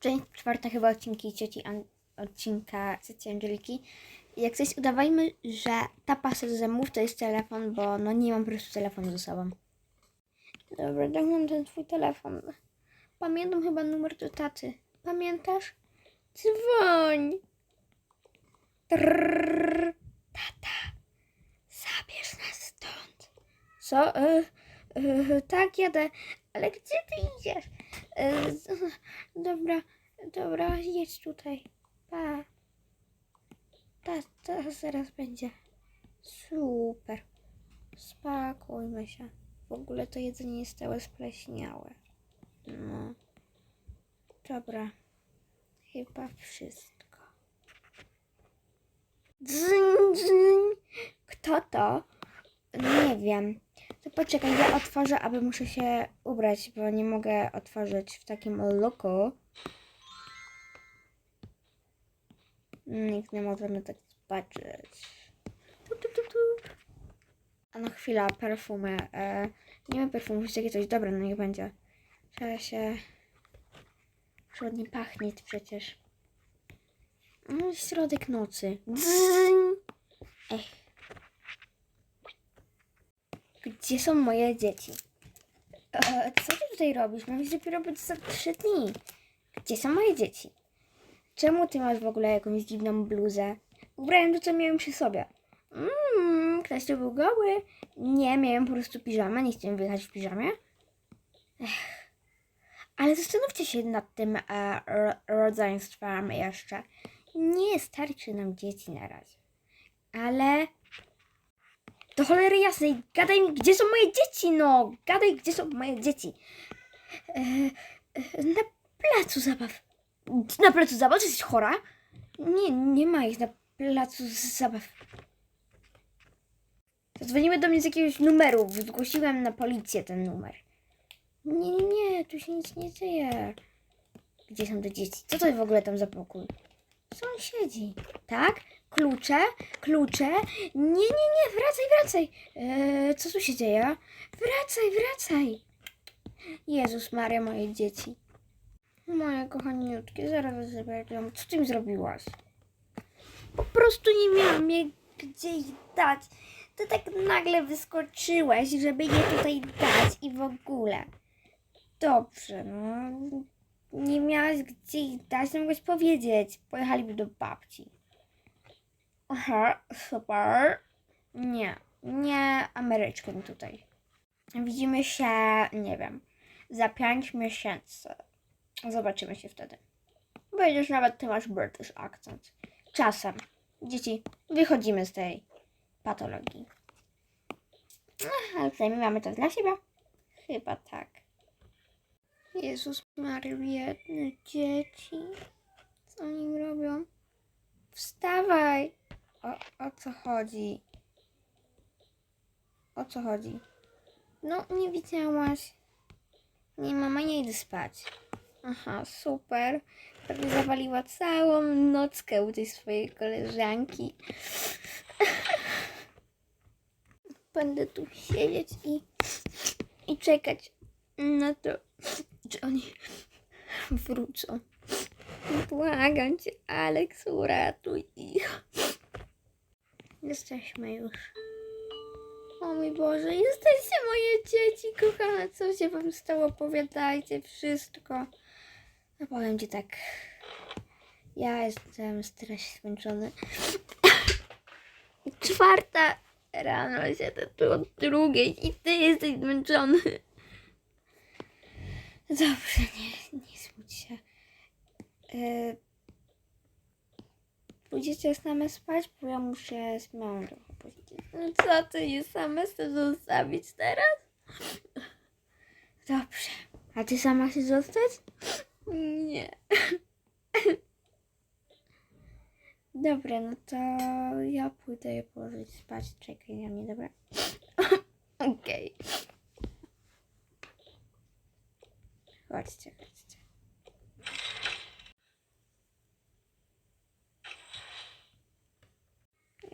część czwarta chyba odcinki cioci An- odcinka cioci Angeliki. Jak coś udawajmy, że ta pasa do zębów to jest telefon, bo no nie mam po prostu telefonu ze sobą. Dobra, dam ten twój telefon. Pamiętam chyba numer do taty. Pamiętasz? Dzwoń. Trrr. Tata, zabierz nas stąd. Co? E, e, tak, jadę. Ale gdzie ty idziesz? E, dobra, dobra, jedź tutaj. Pa. Ta, ta zaraz będzie. Super. Spokójmy się. W ogóle to jedzenie jest całe spleśniałe. No. Dobra. Chyba wszystko. Dzyń, dzyń. Kto to? Nie wiem. To poczekaj, ja otworzę, aby muszę się ubrać, bo nie mogę otworzyć w takim looku. Nikt nie może mnie tak zobaczyć. Tu, tu, tu, tu. A no chwila, perfumy. E, nie mam perfumów, takie coś. Dobra, no niech będzie. Trzeba się... Ładnie pachnieć przecież. No, środek nocy. Dzzyń. Ech. Gdzie są moje dzieci? E, co ty tutaj robisz? Miałeś dopiero być za trzy dni. Gdzie są moje dzieci? Czemu ty masz w ogóle jakąś dziwną bluzę? Ubrałem to, co miałem przy sobie. Mmm, ktoś tu był goły. Nie, miałem po prostu piżamę, nie chciałem wyjechać w piżamie. Ech. Ale zastanówcie się nad tym e, ro- rodzeństwem jeszcze. Nie starczy nam dzieci na razie. Ale do cholery jasnej, gadaj mi, gdzie są moje dzieci, no! Gadaj, gdzie są moje dzieci. E, e, na placu zabaw. Na placu zabaw? Czy jesteś chora? Nie, nie ma ich na placu zabaw. Zadzwoniły do mnie z jakiegoś numeru. Zgłosiłem na policję ten numer. Nie, nie, nie, tu się nic nie dzieje. Gdzie są te dzieci? Co to w ogóle tam za pokój? Sąsiedzi. Tak? Klucze? Klucze? Nie, nie, nie, wracaj, wracaj. Eee, co tu się dzieje? Wracaj, wracaj. Jezus Maria, moje dzieci. Moje kochaniutkie, zaraz zabieram. Co ty mi zrobiłaś? Po prostu nie miałam je gdzie ich dać. To tak nagle wyskoczyłeś, żeby je tutaj dać i w ogóle. Dobrze, no. Nie miałaś gdzie ich dać, no mogłaś powiedzieć. Pojechaliby do babci. Aha, super. Nie, nie Ameryczkiem tutaj. Widzimy się, nie wiem, za pięć miesięcy. Zobaczymy się wtedy. Będziesz nawet ty masz British akcent. Czasem. Dzieci, wychodzimy z tej patologii. Ach, ale przynajmniej mamy to dla siebie. Chyba tak. Jezus Maria, biedne dzieci. Co oni robią? Wstawaj! O, co chodzi? O co chodzi? No, nie widziałaś. Nie, mama, nie idę spać. Aha, super. Pewnie zawaliła całą nockę u tej swojej koleżanki. Będę tu siedzieć i, i czekać na to, czy oni wrócą. Błagam cię, Alex, uratuj ich. Jesteśmy już. O mój Boże, jesteście moje dzieci, kochane. Co się wam stało? Opowiadajcie wszystko. No powiem ci tak. Ja jestem strasznie zmęczony. Czwarta rano siedzę tu od drugiej i ty jesteś zmęczony. Dobrze, nie, nie smuć się. Yy, pójdziecie same spać, bo ja muszę z trochę posiedzieć. No co ty je same chcesz zostawić teraz? Dobrze. A ty sama chcesz zostać? Nie. Dobra, no to ja pójdę je położyć spać. Czekaj na mnie, dobra? Okej. Chodźcie, chodźcie.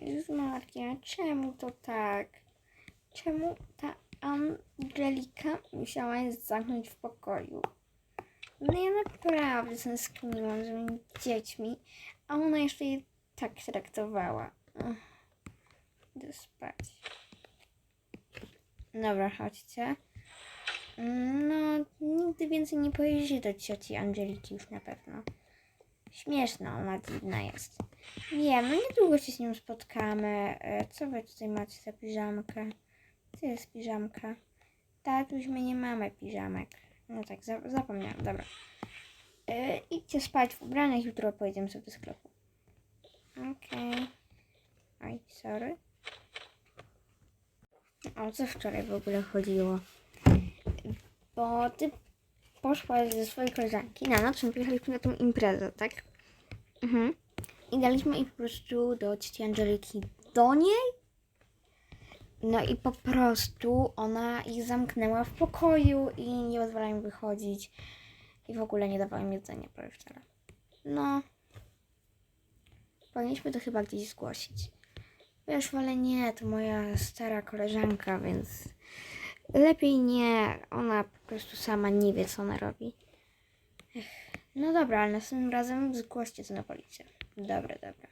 Jezus Maria, czemu to tak? Czemu ta Angelika musiała się zamknąć w pokoju? No ja naprawdę tęskniłam z moimi dziećmi, a ona jeszcze je tak traktowała. Idę spać. Dobra, chodźcie. No, nigdy więcej nie pojedziecie do cioci Angeliki już na pewno. Śmieszna, ona dziwna jest. Wiem, no niedługo się z nią spotkamy. E, Co wy tutaj macie za piżamkę? Co jest piżamka? Tatuś, my nie mamy piżamek. No tak, za- zapomniałam, dobra. E, idźcie spać w ubraniach, jutro pojedziemy sobie do sklepu. Okej. Oj, sorry. O co wczoraj w ogóle chodziło? Bo ty poszłaś ze swojej koleżanki na noc, my pojechaliśmy na tą imprezę, tak? Mhm. I daliśmy ich po prostu do cioci Angeliki do niej. No i po prostu ona ich zamknęła w pokoju i nie pozwalała im wychodzić. I w ogóle nie dawała im jedzenia prawie wczoraj. No. Powinniśmy to chyba gdzieś zgłosić. Wiesz, ale nie, to moja stara koleżanka, więc lepiej nie. Ona po prostu sama nie wie, co ona robi. Ech. No dobra, ale następnym razem zgłoście to na policję. Dobra, dobra.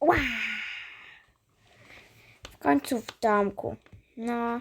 Ła! W końcu w domku. No,